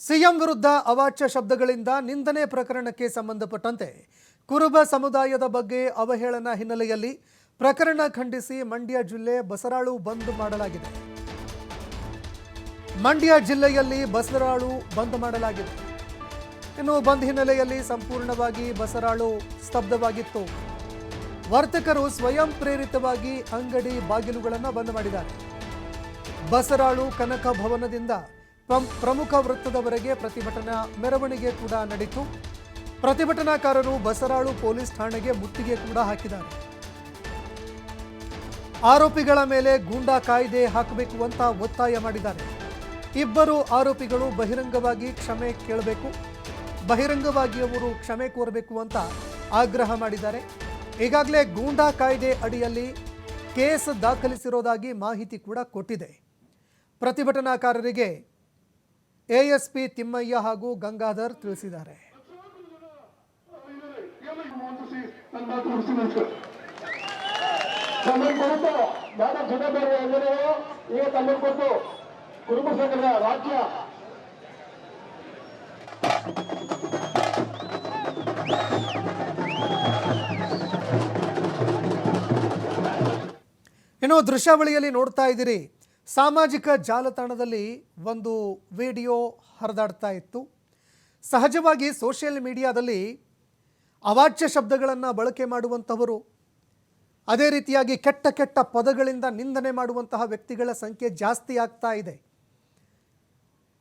CM ವಿರುದ್ಧ ಅವಾಚ್ಯ ಶಬ್ದಗಳಿಂದ ನಿಂದನೆ ಪ್ರಕರಣಕ್ಕೆ ಸಂಬಂಧಪಟ್ಟಂತೆ ಕುರುಬ ಸಮುದಾಯದ ಬಗ್ಗೆ ಅವಹೇಳನ ಹಿನ್ನೆಲೆಯಲ್ಲಿ ಪ್ರಕರಣ ಖಂಡಿಸಿ ಮಂಡ್ಯ ಜಿಲ್ಲೆ ಬಸರಾಳು ಬಂದ್ ಮಾಡಲಾಗಿದೆ. ಮಂಡ್ಯ ಜಿಲ್ಲೆಯಲ್ಲಿ ಬಸರಾಳು ಬಂದ್ ಮಾಡಲಾಗಿದೆ. ಇನ್ನು ಬಂದ್ ಹಿನ್ನೆಲೆಯಲ್ಲಿ ಸಂಪೂರ್ಣವಾಗಿ ಬಸರಾಳು ಸ್ತಬ್ಧವಾಗಿತ್ತು. ವರ್ತಕರು ಸ್ವಯಂ ಪ್ರೇರಿತವಾಗಿ ಅಂಗಡಿ ಬಾಗಿಲುಗಳನ್ನು ಬಂದ್ ಮಾಡಿದ್ದಾರೆ. ಬಸರಾಳು ಕನಕ ಭವನದಿಂದ ಪ್ರಮುಖ ವೃತ್ತದವರೆಗೆ ಪ್ರತಿಭಟನಾ ಮೆರವಣಿಗೆ ಕೂಡ ನಡೆಯಿತು ಪ್ರತಿಭಟನಾಕಾರರು ಬಸರಾಳು ಪೊಲೀಸ್ ಠಾಣೆಗೆ ಮುತ್ತಿಗೆ ಕೂಡ ಹಾಕಿದ್ದಾರೆ. ಆರೋಪಿಗಳ ಮೇಲೆ ಗೂಂಡಾ ಕಾಯ್ದೆ ಹಾಕಬೇಕು ಅಂತ ಒತ್ತಾಯ ಮಾಡಿದ್ದಾರೆ. ಇಬ್ಬರು ಆರೋಪಿಗಳು ಬಹಿರಂಗವಾಗಿ ಕ್ಷಮೆ ಕೇಳಬೇಕು ಬಹಿರಂಗವಾಗಿ ಅವರು ಕ್ಷಮೆ ಕೋರಬೇಕು ಅಂತ ಆಗ್ರಹ ಮಾಡಿದ್ದಾರೆ. ಈಗಾಗಲೇ ಗೂಂಡಾ ಕಾಯ್ದೆ ಅಡಿಯಲ್ಲಿ ಕೇಸ್ ದಾಖಲಿಸಿರೋದಾಗಿ ಮಾಹಿತಿ ಕೂಡ ಕೊಟ್ಟಿದೆ. ಪ್ರತಿಭಟನಾಕಾರರಿಗೆ ಎಎಸ್ಪಿ ತಿಮ್ಮಯ್ಯ ಹಾಗೂ ಗಂಗಾಧರ್ ತಿಳಿಸಿದ್ದಾರೆ. ಇನ್ನು ದೃಶ್ಯಾವಳಿಯಲ್ಲಿ ನೋಡ್ತಾ ಇದ್ದೀರಿ ಸಾಮಾಜಿಕ ಜಾಲತಾಣದಲ್ಲಿ ಒಂದು ವಿಡಿಯೋ ಹರಿದಾಡ್ತಾ ಇತ್ತು. ಸಹಜವಾಗಿ ಸೋಷಿಯಲ್ ಮೀಡಿಯಾದಲ್ಲಿ ಅವಾಚ್ಯ ಶಬ್ದಗಳನ್ನು ಬಳಕೆ ಮಾಡುವಂಥವರು ಅದೇ ರೀತಿಯಾಗಿ ಕೆಟ್ಟ ಕೆಟ್ಟ ಪದಗಳಿಂದ ನಿಂದನೆ ಮಾಡುವಂತಹ ವ್ಯಕ್ತಿಗಳ ಸಂಖ್ಯೆ ಜಾಸ್ತಿ ಆಗ್ತಾ ಇದೆ.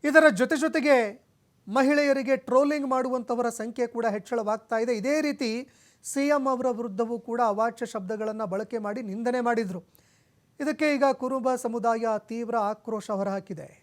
ಇದರ ಜೊತೆ ಜೊತೆಗೆ ಮಹಿಳೆಯರಿಗೆ ಟ್ರೋಲಿಂಗ್ ಮಾಡುವಂಥವರ ಸಂಖ್ಯೆ ಕೂಡ ಹೆಚ್ಚಳವಾಗ್ತಾ ಇದೆ. ಇದೇ ರೀತಿ ಸಿ ಎಂ ಅವರ ವಿರುದ್ಧವೂ ಕೂಡ ಅವಾಚ್ಯ ಶಬ್ದಗಳನ್ನು ಬಳಕೆ ಮಾಡಿ ನಿಂದನೆ ಮಾಡಿದರು. ಇದಕ್ಕೆ ಈಗ ಕುರುಬ ಸಮುದಾಯ ತೀವ್ರ ಆಕ್ರೋಶ ಹೊರಹಾಕಿದೆ.